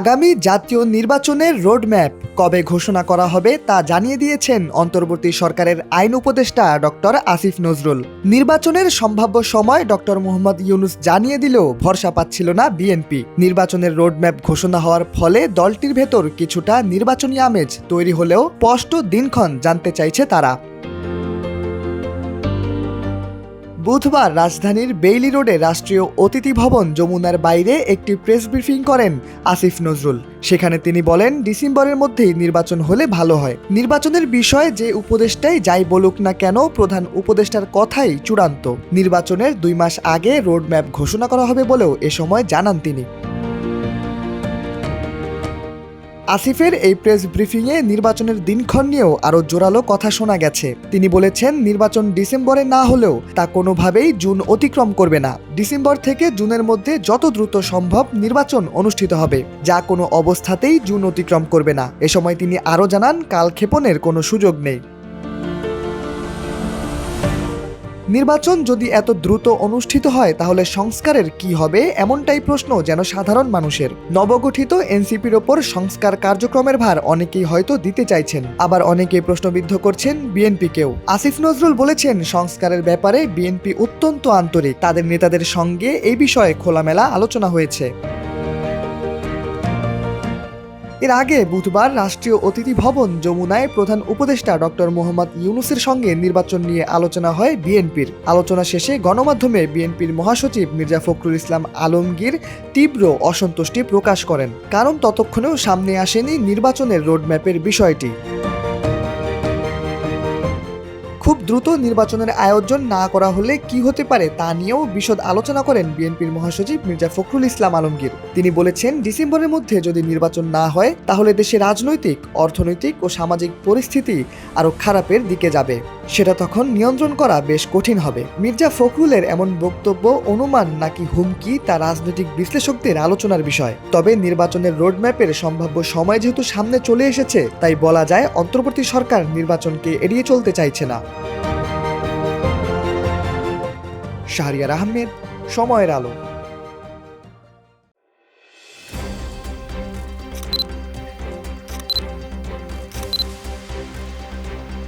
আগামী জাতীয় নির্বাচনের রোডম্যাপ কবে ঘোষণা করা হবে তা জানিয়ে দিয়েছেন অন্তর্বর্তী সরকারের আইন উপদেষ্টা ডক্টর আসিফ নজরুল। নির্বাচনের সম্ভাব্য সময় ডক্টর মোহাম্মদ ইউনুস জানিয়ে দিলেও ভরসা পাচ্ছিল না বিএনপি। নির্বাচনের রোডম্যাপ ঘোষণা হওয়ার ফলে দলটির ভেতর কিছুটা নির্বাচনী আমেজ তৈরি হলেও স্পষ্ট দিনক্ষণ জানতে চাইছে তারা। বুধবার রাজধানীর বেইলি রোডে রাষ্ট্রীয় অতিথি ভবন যমুনার বাইরে একটি প্রেস ব্রিফিং করেন আসিফ নজরুল। সেখানে তিনি বলেন, ডিসেম্বরের মধ্যেই নির্বাচন হলে ভালো হয়। নির্বাচনের বিষয়ে যে উপদেষ্টাই যাই বলুক না কেন, প্রধান উপদেষ্টার কথাই চূড়ান্ত। নির্বাচনের দুই মাস আগে রোডম্যাপ ঘোষণা করা হবে বলেও এ সময় জানান তিনি। আসিফের এই প্রেস ব্রিফিংয়ে নির্বাচনের দিনক্ষণ নিয়েও আরও জোরালো কথা শোনা গেছে। তিনি বলেছেন, নির্বাচন ডিসেম্বরে না হলেও তা কোনোভাবেই জুন অতিক্রম করবে না। ডিসেম্বর থেকে জুনের মধ্যে যত দ্রুত সম্ভব নির্বাচন অনুষ্ঠিত হবে, যা কোনো অবস্থাতেই জুন অতিক্রম করবে না। এ সময় তিনি আরও জানান কাল কালক্ষেপণের কোনো সুযোগ নেই। নির্বাচন যদি এত দ্রুত অনুষ্ঠিত হয়, তাহলে সংস্কারের কি হবে? এমনটাই প্রশ্ন যেন সাধারণ মানুষের। নবগঠিত এনসিপির ওপর সংস্কার কার্যক্রমের ভার অনেকেই হয়তো দিতে চাইছেন। আবার অনেকে প্রশ্নবিদ্ধ করছেন বিএনপিকেও আসিফ নজরুল বলেছেন, সংস্কারের ব্যাপারে বিএনপি অত্যন্ত আন্তরিক। তাদের নেতাদের সঙ্গে এই বিষয়ে খোলামেলা আলোচনা হয়েছে। এর আগে বুধবার রাষ্ট্রীয় অতিথি ভবন যমুনায় প্রধান উপদেষ্টা ডক্টর মোহাম্মদ ইউনুসের সঙ্গে নির্বাচন নিয়ে আলোচনা হয় বিএনপির। আলোচনা শেষে গণমাধ্যমে বিএনপির মহাসচিব মির্জা ফখরুল ইসলাম আলমগীর তীব্র অসন্তুষ্টি প্রকাশ করেন। কারণ ততক্ষণেও সামনে আসেনি নির্বাচনের রোডম্যাপের বিষয়টি। দ্রুত নির্বাচনের আয়োজন না করা হলে কি হতে পারে তা নিয়েও বিশদ আলোচনা করেন বিএনপির মহাসচিব মির্জা ফখরুল ইসলাম আলমগীর। তিনি বলেছেন, ডিসেম্বরের মধ্যে যদি নির্বাচন না হয়, তাহলে দেশে রাজনৈতিক, অর্থনৈতিক ও সামাজিক পরিস্থিতি আরও খারাপের দিকে যাবে। সেটা তখন নিয়ন্ত্রণ করা বেশ কঠিন হবে। মির্জা ফখরুলের এমন বক্তব্য, অনুমান নাকি হুমকি তা রাজনৈতিক বিশ্লেষকদের আলোচনার বিষয়। তবে নির্বাচনের রোডম্যাপের সম্ভাব্য সময় যেহেতু সামনে চলে এসেছে, তাই বলা যায় অন্তর্বর্তী সরকার নির্বাচনকে এড়িয়ে চলতে চাইছে না। শাহরিয়ার আহমেদ, সময়ের আলো।